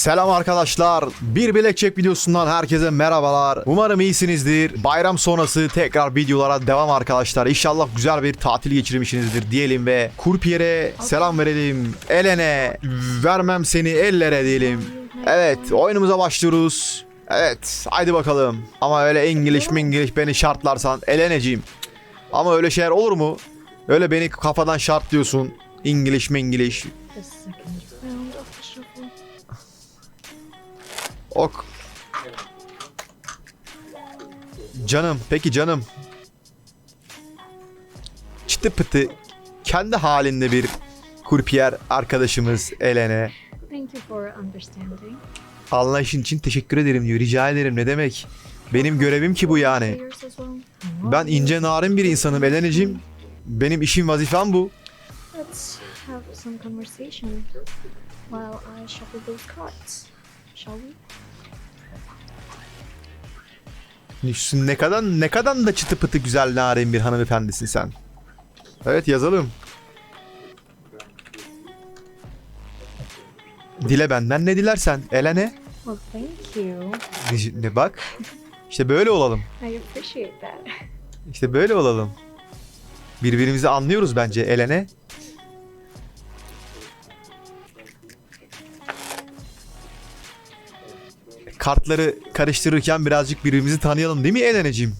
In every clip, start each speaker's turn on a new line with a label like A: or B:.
A: Selam arkadaşlar. Bir bilek çek videosundan herkese merhabalar. Umarım iyisinizdir. Bayram sonrası tekrar videolara devam arkadaşlar. İnşallah güzel bir tatil geçirmişsinizdir diyelim ve Kurpiyer'e selam verelim. Elene vermem seni ellere diyelim. Evet oyunumuza başlıyoruz. Evet haydi bakalım. Ama öyle İngiliz mi İngiliz beni şartlarsan Eleneciğim. Ama öyle şeyler olur mu? Öyle beni kafadan şartlıyorsun. İngiliz mi İngiliz? Ok. Canım, peki canım. Çıtı pıtı kendi halinde bir kurpiyer arkadaşımız Elene.
B: Thank you for understanding.
A: Anlayışın için teşekkür ederim diyor. Rica ederim ne demek. Benim görevim ki bu yani. Ben ince narin bir insanım Eleneciğim. Benim işim vazifem bu.
B: Let's have some conversation while I shuffle those cards. Shall we?
A: Ne kadar ne kadar da çıtı pıtı güzel narin bir hanımefendisin sen. Evet yazalım. Dile benden ne dilersen. Elene.
B: Well, thank you.
A: Ne bak. İşte böyle olalım.
B: I appreciate that.
A: İşte böyle olalım. Birbirimizi anlıyoruz bence Elene. Kartları karıştırırken birazcık birbirimizi tanıyalım değil mi Eleneciğim?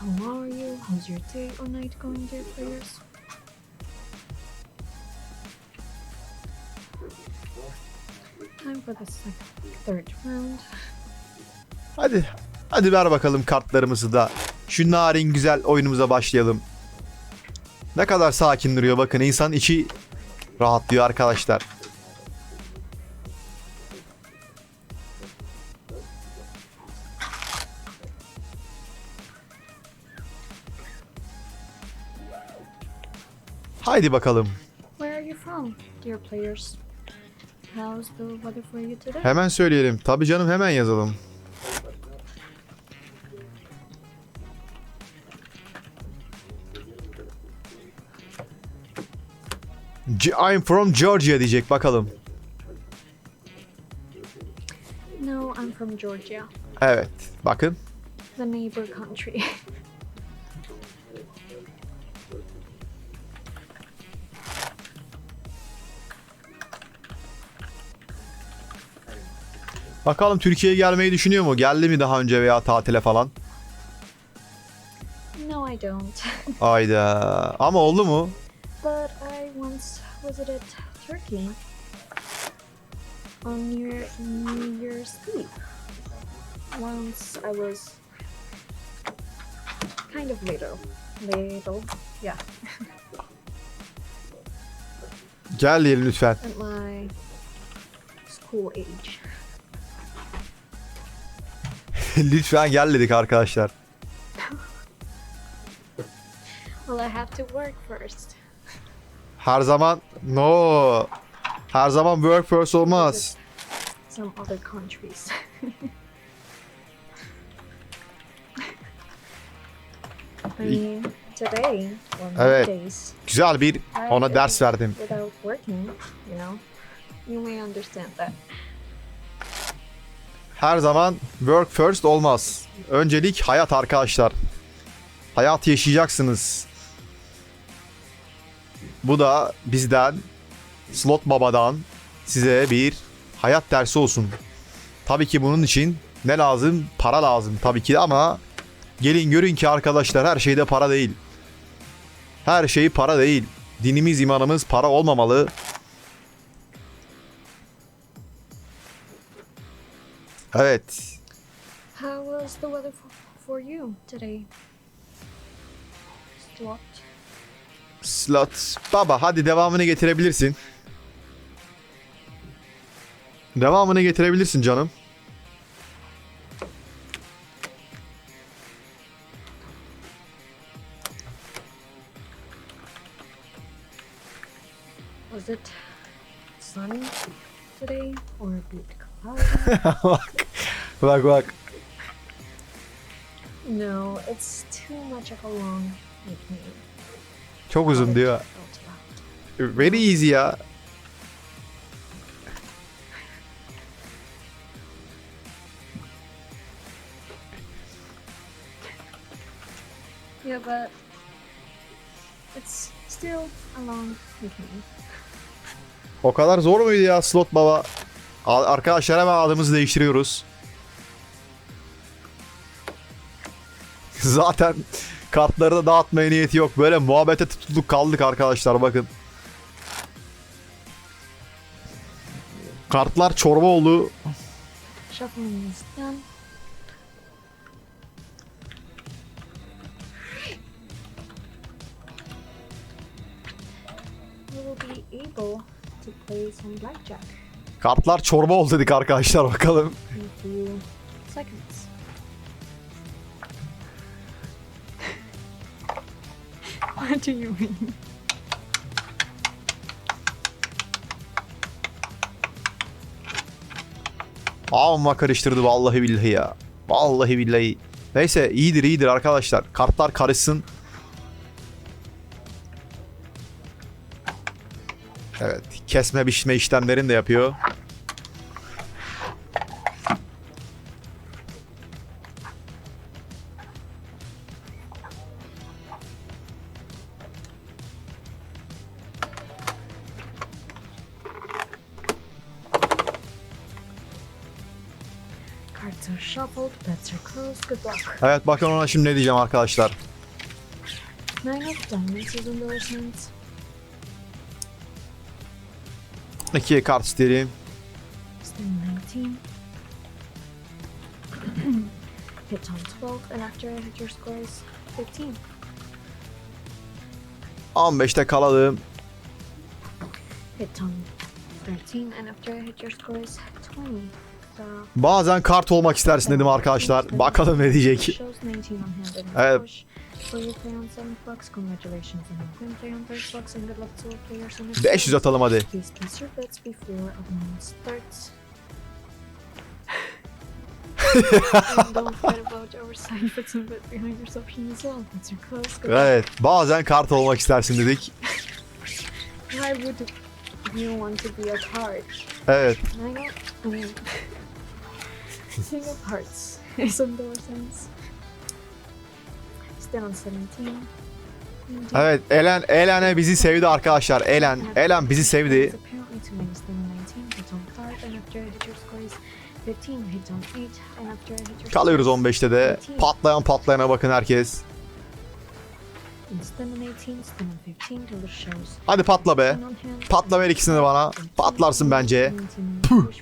B: How are you? How's your day or night going, dear players? Time for the second, third round.
A: Hadi. Hadi ver bakalım kartlarımızı da. Şu narin güzel oyunumuza başlayalım. Ne kadar sakin duruyor bakın insan içi rahatlıyor arkadaşlar. Haydi bakalım.
B: Where are you from, dear players? How's the weather for you today?
A: Hemen söyleyelim. Tabii canım hemen yazalım. I'm from Georgia diyecek bakalım.
B: No, I'm from Georgia,
A: Evet. Bakın.
B: the neighbor country.
A: Bakalım Türkiye'ye gelmeyi düşünüyor mu? Geldi mi daha önce veya tatile falan?
B: no, I don't.
A: Ayda. Ama oldu mu?
B: Visited Turkey on New, Year, New Year's Eve. Once I was kind of little. Little, yeah,
A: Gel diyelim lütfen.
B: at my school age.
A: lütfen gel dedik arkadaşlar.
B: Well, I have to work first.
A: Her zaman no. Her zaman work first olmaz.
B: Some other countries. I mean, today
A: Evet.
B: nowadays,
A: Güzel bir ona ders verdim.
B: without working, you know, you may understand that.
A: Her zaman work first olmaz. Öncelik hayat arkadaşlar. Hayat yaşayacaksınız. Bu da bizden, Slot Baba'dan size bir hayat dersi olsun. Tabii ki bunun için ne lazım? Para lazım tabii ki ama gelin görün ki arkadaşlar her şeyde para değil. Her şey para değil. Dinimiz, imanımız para olmamalı. Evet.
B: How was the weather for you today? Slot.
A: Slot. Baba hadi devamını getirebilirsin. Devamını getirebilirsin canım.
B: Was it sunny today or a bit cloudy?
A: bak. Bak bak.
B: No, it's too much of a long nickname.
A: Çok uzun diyor. Very easy ya.
B: Yeah, but it's still a long nickname.
A: O kadar zor muydu ya slot baba? Arkadaşlar hemen adımızı değiştiriyoruz. Zaten kartları da dağıtmaya niyeti yok. Böyle muhabbete tutulduk kaldık arkadaşlar bakın. Kartlar çorba oldu. Kartlar çorba oldu dedik arkadaşlar bakalım.
B: What do you mean?
A: Amma karıştırdı vallahi billahi ya. Vallahi billahi. Neyse iyidir iyidir arkadaşlar. Kartlar karışsın. Evet. Kesme biçme işlemlerini de yapıyor.
B: Bets are closed, good luck.
A: Evet bakın ona şimdi ne diyeceğim arkadaşlar.
B: Nine of diamonds hands.
A: İki kart isterim.
B: Stand 19. hit on 12, and after I hit your score is 15.
A: 15'te kalalım.
B: Hit on 13, and after I hit your score is 20.
A: Bazen kart olmak istersin dedim arkadaşlar. Bakalım ne diyecek.
B: shows 19 on hand and
A: Evet.
B: push. So you play on 7 bucks, congratulations. And you can play on 30 bucks, and good luck to all players on this
A: 500 atalım hadi. Evet. Bazen kart olmak istersin dedik.
B: Why King of Hearts is on the sense. Still on 17.
A: Evet. Elen, Elen'e bizi sevdi arkadaşlar. Elen. Elen bizi sevdi.
B: Apparently to win is still on 19. Hit on 5 and after I hit your score is 15. Hit on 8 and after I hit your
A: Kalıyoruz
B: score is
A: 15'te de.
B: 18.
A: Patlayan patlayana bakın herkes.
B: And Still on 18, still on 15 till the shows.
A: Hadi patla be.
B: 10 on hand,
A: Patla ver ikisini de bana.
B: 18,
A: Patlarsın bence.
B: 19
A: Puh.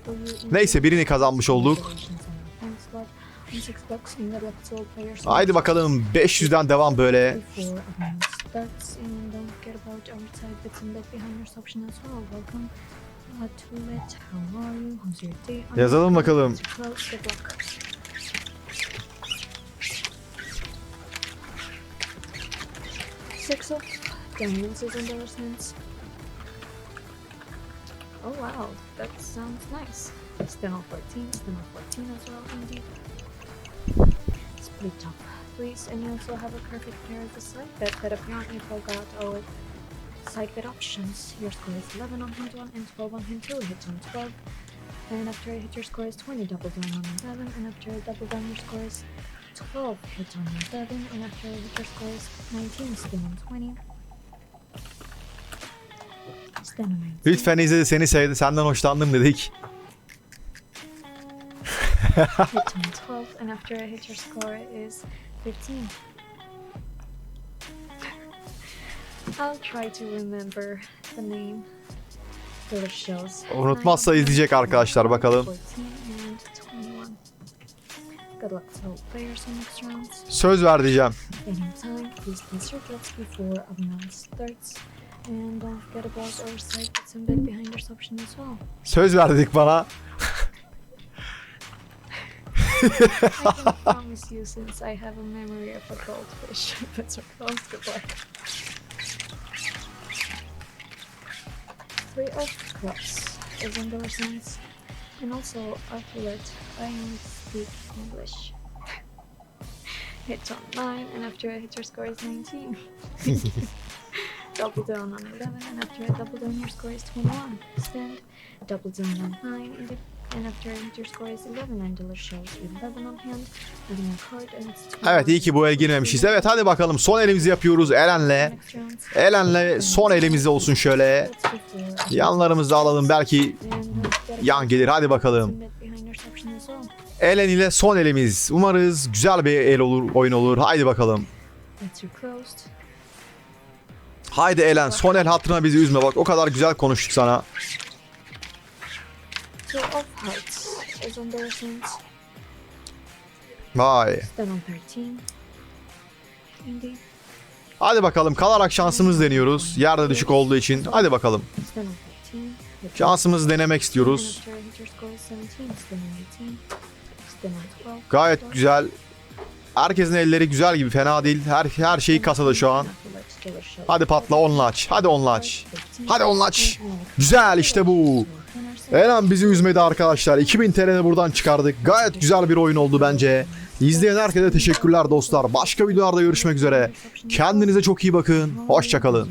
A: Neyse birini kazanmış olduk. Haydi bakalım 500'den devam böyle. Yazalım bakalım.
B: Six of diamonds is in. Oh wow, that sounds nice. Still on 14, still on 14 as well, indeed. Threes, and you also have a perfect pair of the side bet that apparently forgot our side bet options. Your score is 11 on hand 1 and 12 on hand 2, It hits on 12. And after I hit your score is 20, double down on 11, and after I double down your score is 12, hit on 11, and after I hit your score is 19, still on 20. Still on 19.
A: Lütfen izle seni. Senden hoşlandım dedik.
B: Hit on 12, and after I hit your score is 15. I'll try to remember the name shows.
A: Unutmazsa izleyecek arkadaşlar bakalım.
B: 14 and 21. Good luck to all players in next rounds.
A: Söz ver diyeceğim.
B: Anytime, please place your bets before a round starts. And don't forget about our side bets and bet behind your option as well.
A: Söz ver dedik bana.
B: I can promise you since I have a memory of a goldfish. Bets are closed. Good luck. Three of clubs is sense. And also, I forgot I only speak English. hits on 9, and after hits your score is 19. double down on 11, and after a double down your score is 21. Stand, double down on 9, and, after score is 11, and dealer shows 11 on hand, adding a card, and it's 21.
A: Evet iyi ki bu el girmemişiz. Evet hadi bakalım son elimizi yapıyoruz Eren'le. Eren'le son elimiz olsun şöyle. Yanlarımızda alalım belki yan gelir hadi bakalım. Elen ile son elimiz. Umarız güzel bir el olur, oyun olur. Haydi bakalım. Haydi Elen son el hatırına bizi üzme bak o kadar güzel konuştuk sana.
B: Two of hearts is on their hands.
A: Vay.
B: Stand on 13. Indeed.
A: Hadi bakalım kalarak şansımız deniyoruz. Yerde düşük olduğu için. Hadi bakalım.
B: Stand on 13. Hit
A: Şansımızı denemek istiyoruz.
B: after I hit your score is 17. Stand on 18. Stand on 12.
A: Gayet güzel. Herkesin elleri güzel gibi fena değil. Her her şey kasada şu an. Hadi patla onunla aç. Hadi onunla aç. Hadi onunla aç. Güzel işte bu. Eren bizi üzmedi arkadaşlar. 2000 TL'ni buradan çıkardık. Gayet güzel bir oyun oldu bence. İzleyen herkese teşekkürler dostlar. Başka videolarda görüşmek üzere. Kendinize çok iyi bakın. Hoşçakalın.